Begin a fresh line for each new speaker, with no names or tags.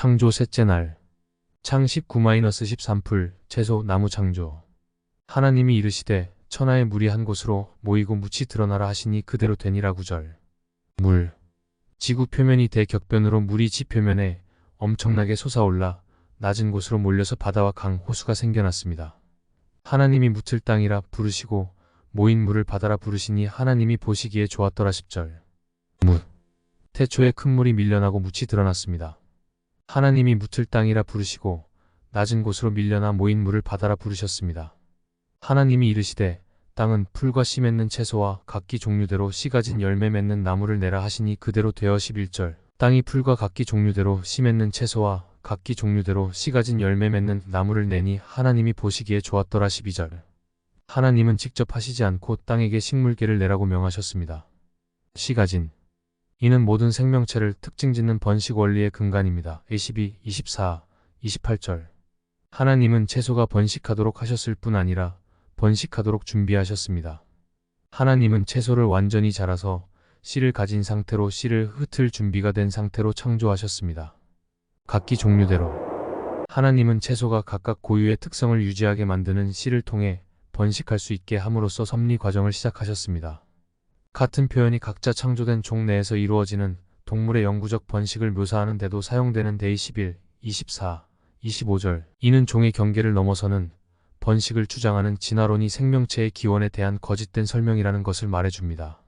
창조 셋째 날. 창 19-13풀 채소 나무 창조. 하나님이 이르시되 천하의 물이 한 곳으로 모이고 묻이 드러나라 하시니 그대로 되니라 구절. 물. 지구 표면이 대격변으로 물이 지 표면에 엄청나게 솟아올라 낮은 곳으로 몰려서 바다와 강, 호수가 생겨났습니다. 하나님이 묻을 땅이라 부르시고 모인 물을 바다라 부르시니 하나님이 보시기에 좋았더라 10절. 묻. 태초에 큰 물이 밀려나고 묻이 드러났습니다. 하나님이 묻을 땅이라 부르시고 낮은 곳으로 밀려나 모인 물을 바다라 부르셨습니다. 하나님이 이르시되 땅은 풀과 씨 맺는 채소와 각기 종류대로 씨 가진 열매 맺는 나무를 내라 하시니 그대로 되어 11절. 땅이 풀과 각기 종류대로 씨 맺는 채소와 각기 종류대로 씨 가진 열매 맺는 나무를 내니 하나님이 보시기에 좋았더라 12절. 하나님은 직접 하시지 않고 땅에게 식물계를 내라고 명하셨습니다. 씨 가진 이는 모든 생명체를 특징 짓는 번식 원리의 근간입니다. 22, 24, 28절. 하나님은 채소가 번식하도록 하셨을 뿐 아니라 번식하도록 준비하셨습니다. 하나님은 채소를 완전히 자라서 씨를 가진 상태로 씨를 흩을 준비가 된 상태로 창조하셨습니다. 각기 종류대로 하나님은 채소가 각각 고유의 특성을 유지하게 만드는 씨를 통해 번식할 수 있게 함으로써 섭리 과정을 시작하셨습니다. 같은 표현이 각자 창조된 종 내에서 이루어지는 동물의 영구적 번식을 묘사하는 데도 사용되는 데이 11, 24, 25절. 이는 종의 경계를 넘어서는 번식을 주장하는 진화론이 생명체의 기원에 대한 거짓된 설명이라는 것을 말해줍니다.